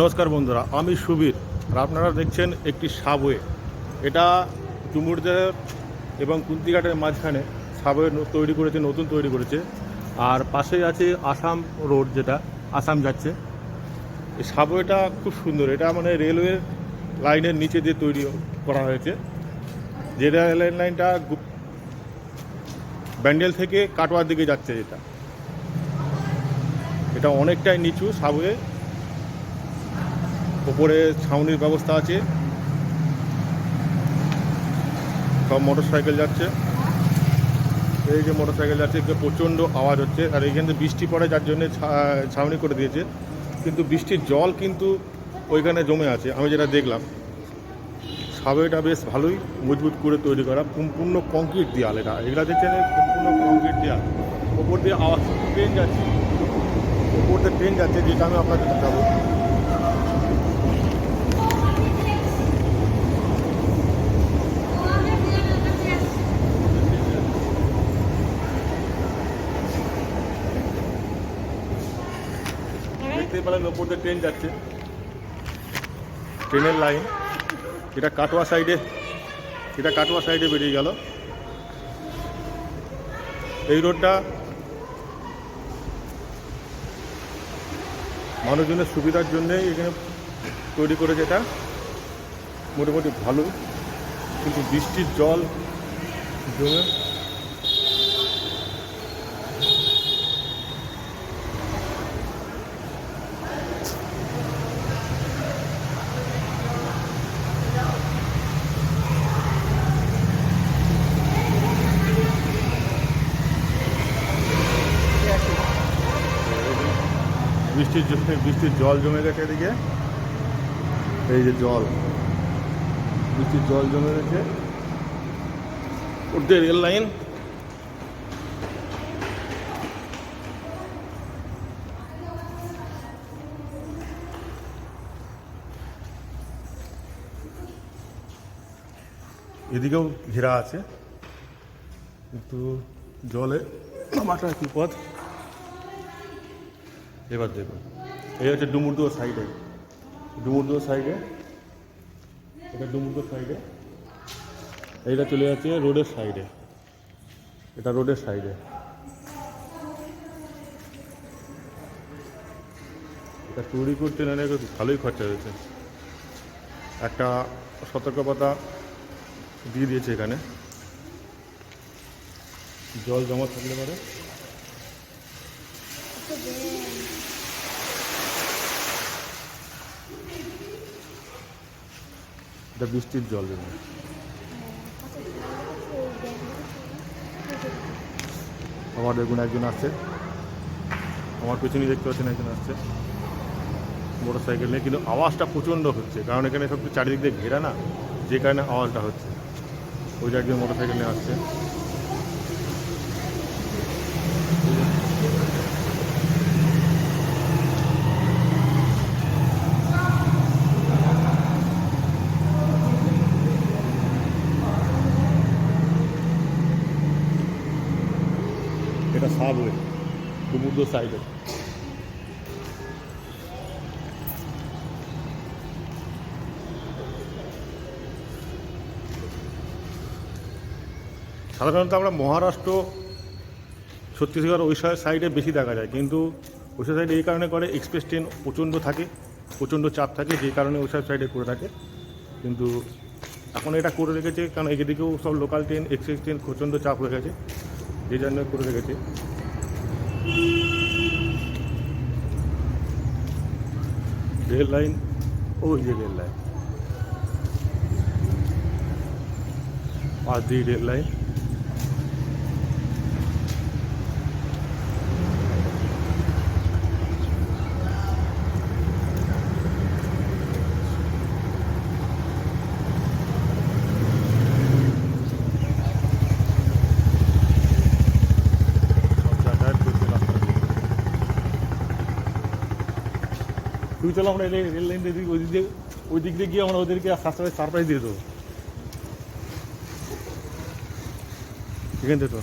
নমস্কার বন্ধুরা, আমি সুবীর আর আপনারা দেখছেন একটি সাবওয়ে। এটা ডুমুরদের এবং কুন্তিঘাটের মাঝখানে সাবওয়ে তৈরি করেছে, নতুন তৈরি করেছে। আর পাশেই আছে আসাম রোড যেটা, আসাম যাচ্ছে। এই সাবওয়েটা খুব সুন্দর, এটা মানে রেলওয়ে লাইনের নিচে দিয়ে তৈরি করা হয়েছে। যে রেল লাইনটা ব্যান্ডেল থেকে কাটোয়ার দিকে যাচ্ছে যেটা। এটা অনেকটাই নিচু সাবওয়ে। উপরে ছাউনির ব্যবস্থা আছে। সব মোটর সাইকেল যাচ্ছে। এই যে মোটর সাইকেল যাচ্ছে প্রচণ্ড আওয়াজ হচ্ছে। আর এইখানে বৃষ্টি পড়ে, যার জন্য ছাউনি করে দিয়েছে। কিন্তু বৃষ্টির জল কিন্তু ওইখানে জমে আছে, আমি যেটা দেখলাম। সাবওয়েটা বেশ ভালোই মজবুত করে তৈরি করা, সম্পূর্ণ কংক্রিট দেওয়াল এটা। এগুলা দেখছেন? সম্পূর্ণ কংক্রিট দেওয়াল ওপর দিয়ে আওয়াজ, ট্রেন যাচ্ছে। ওপর দিয়ে ট্রেন যাচ্ছে, যেটা আমি আপনাকে দেখাবো দেখতে ওপর দিয়ে ট্রেন যাচ্ছে। ট্রেনের লাইন এটা কাটোয়া সাইডে এটা কাটোয়া সাইডে বেরিয়ে গেল। এই রোডটা মানুষজনের সুবিধার জন্যই এখানে তৈরি করেছে এটা। মোটামুটি ভালো, কিন্তু বৃষ্টির জল জমে বৃষ্টির বৃষ্টির জল জমে গেছে এদিকে। এই যে জল। বৃষ্টির জল জমে গেছে। উঠতে রেল লাইন। এদিকেও ঘেরা আছে। কিন্তু জলে মাটার কি পথ। এবার দেখুন, এই হচ্ছে ডুমুরদুয়ার সাইডে ডুমুরদুয়ার সাইডে এটা ডুমুরদুয়ার সাইডে এইটা চলে যাচ্ছে রোডের সাইডে এটা রোডের সাইডে এটা তৈরি করতে না ভালোই খরচা হয়েছে। একটা সতর্কতা দিয়ে দিয়েছে এখানে। জল জমা থাকলে পারে। এটা বৃষ্টির জল জমে আমার দেখুন একজন আসছে। আমার পেছনেই দেখতে পাচ্ছেন একজন আসছে। মোটর সাইকেল নিয়ে, কিন্তু আওয়াজটা প্রচণ্ড হচ্ছে, কারণ এখানে সব চারিদিক দিয়ে ঘেরা না, যে কারণে আওয়াজটা হচ্ছে। ওই যে একজন মোটর সাইকেল নিয়ে আসছে। এটা সাবওয়ে সমুদ্র সাইডে সাধারণত আমরা মহারাষ্ট্র, ছত্তিশগড় ওই সাইডে বেশি দেখা যায়, কিন্তু ওই সাইডে এই কারণে করে এক্সপ্রেস ট্রেন প্রচণ্ড থাকে, প্রচণ্ড চাপ থাকে, যে কারণে ওই সাইডে করে থাকে। কিন্তু এখন এটা করে রেখেছে, কারণ এদিকেও সব লোকাল ট্রেন এক্সপ্রেস ট্রেন প্রচণ্ড চাপ হয়ে গেছে। যে জন্য করে রেখেছে। রেল লাইন ওই যে রেল লাইন। আর দিয়ে রেল লাইন সব যাতায়াত করছে রাস্তা দিয়ে তুই চলো আমরা রেল লাইন দিয়ে ওই দিক দিয়ে ওই দিক দিয়ে গিয়ে আমরা ওদেরকে সারপ্রাইজ সারপ্রাইজ দিয়ে দেবো। এখান থেকে তো।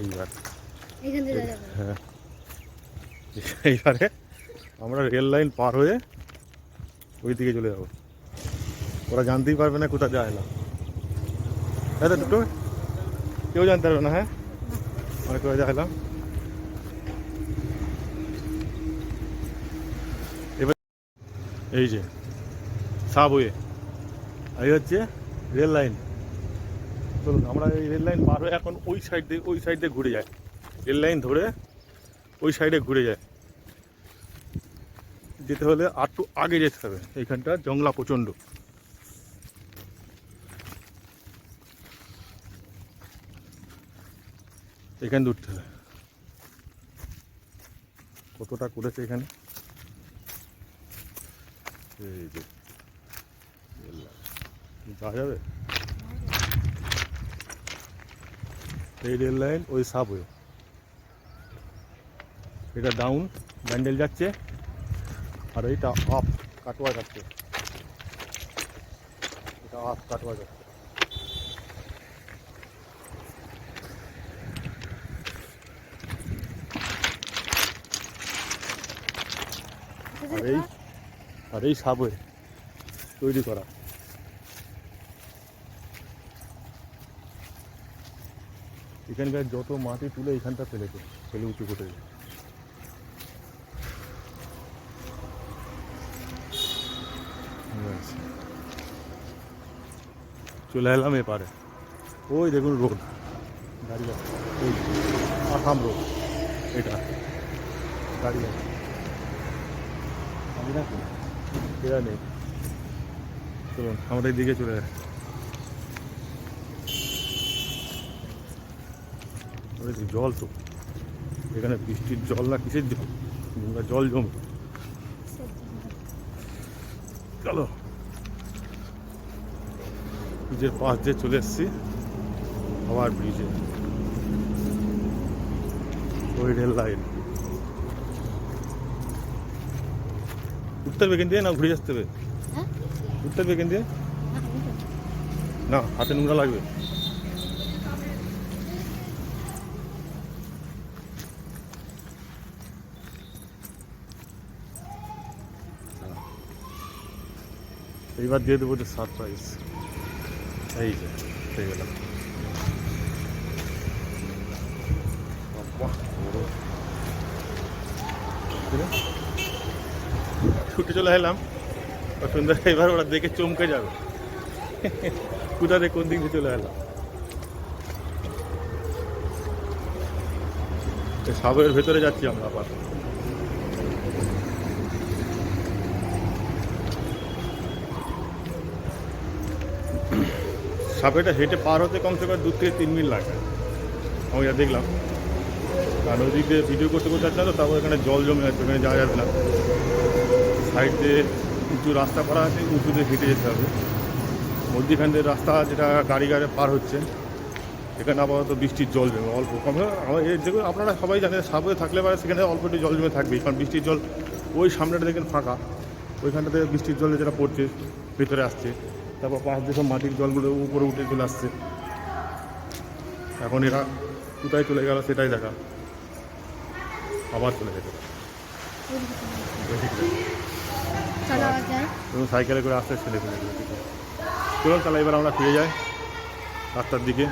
এইবার। হ্যাঁ। এইবারে আমরা রেল লাইন পার হয়ে ওই দিকে চলে যাব। ওরা জানতেই পারবে না কোথা দিয়ে এলাম হ্যাঁ তো দুটো কেউ জানতে পারবে না হ্যাঁ? আমরা কোথায় দিয়ে এলাম এই যে সাবওয়ে এই হচ্ছে রেল লাইন চলুন, আমরা এই রেল লাইন পার হয়ে এখন ওই সাইড দিয়ে, ওই সাইড দিয়ে ঘুরে যাই। রেল লাইন ধরে ওই সাইডে ঘুরে যায় যেতে হলে একটু আগে যেতে হবে। এইখানটা জংলা প্রচণ্ড। এখানে উঠতে হবে। কতটা করেছে এখানে? এই যে। যাওয়া যাবে এই রেল লাইন ওই সাবওয়ে এটা ডাউন ব্যান্ডেল যাচ্ছে। আর এইটা আপ কাটোয়া যাচ্ছে। এটা আপ কাটোয়া যাচ্ছে। আর এই আর এই সাবওয়ে তৈরি করা। এখানকার যত মাটি তুলে এখানটা ফেলেছে, ফেলে উঁচু করে। চলে এলাম এপারে। ওই দেখুন রোড। গাড়ি ওই আসাম রোড। এটা। গাড়ি যাচ্ছে আমি না এরা নেই। চলুন আমরা দিকে চলে যাই। জল তো। এখানে বৃষ্টির জল না কিসের জল? গঙ্গা জল জমে চলো। ব্রিজের পাশ দিয়ে চলে এসেছি। আবার ব্রিজে ওই রেল লাইন। উঠতে হবে এখান দিয়ে না ঘুরে আসতে হবে হ্যাঁ? উঠতে হবে এখান দিয়ে না হাতে নোংরা লাগবে। এইবার দিয়ে দেবো যে সারপ্রাইজ এই যে পেয়ে গেলাম। বাহ, বড়। ছুটে চলে এলাম। সুন্দর এবার ওরা দেখে চমকে যাবে। কোথা থেকে কোন দিক দিয়ে চলে এলাম? সাগরের ভেতরে যাচ্ছি আমরা আবার। সাপেটা হেঁটে পার হতে কমসে কম দু থেকে তিন মিনিট লাগে। আমি যা দেখলাম। কারণ ওই দিক দিয়ে ভিডিও করতে করতে যাচ্ছে তো, তারপর এখানে জল জমে আছে ওখানে যাওয়া যাবে না। সাইড দিয়ে উঁচু রাস্তা করা আছে উঁচু দিয়ে হেঁটে যেতে হবে। মধ্যিখান দিয়ে রাস্তা, যেটা গাড়ি গাড়ি পার হচ্ছে, এখানে আপাতত বৃষ্টির জল জমে অল্প কম। আমার এই দেখুন, আপনারা সবাই জানেন সাবওয়ে থাকলে পারে সেখানে অল্প একটু জল জমে থাকবেই, কারণ বৃষ্টির জল ওই সামনেটা দেখেন ফাঁকা, ওইখানটাতে বৃষ্টির জল যেটা পড়ছে, ভেতরে আসছে। তারপর পাশ দিয়ে সব মাটির জলগুলো উপরে উঠে চলে আসছে। এখন এরা কোথায় চলে গেল সেটাই দেখা। আবার চলে যেতে এবং সাইকেলে করে আসতে ছেলে ফেলে চলুন তাহলে এবার আমরা ফিরে যাই রাস্তার দিকে।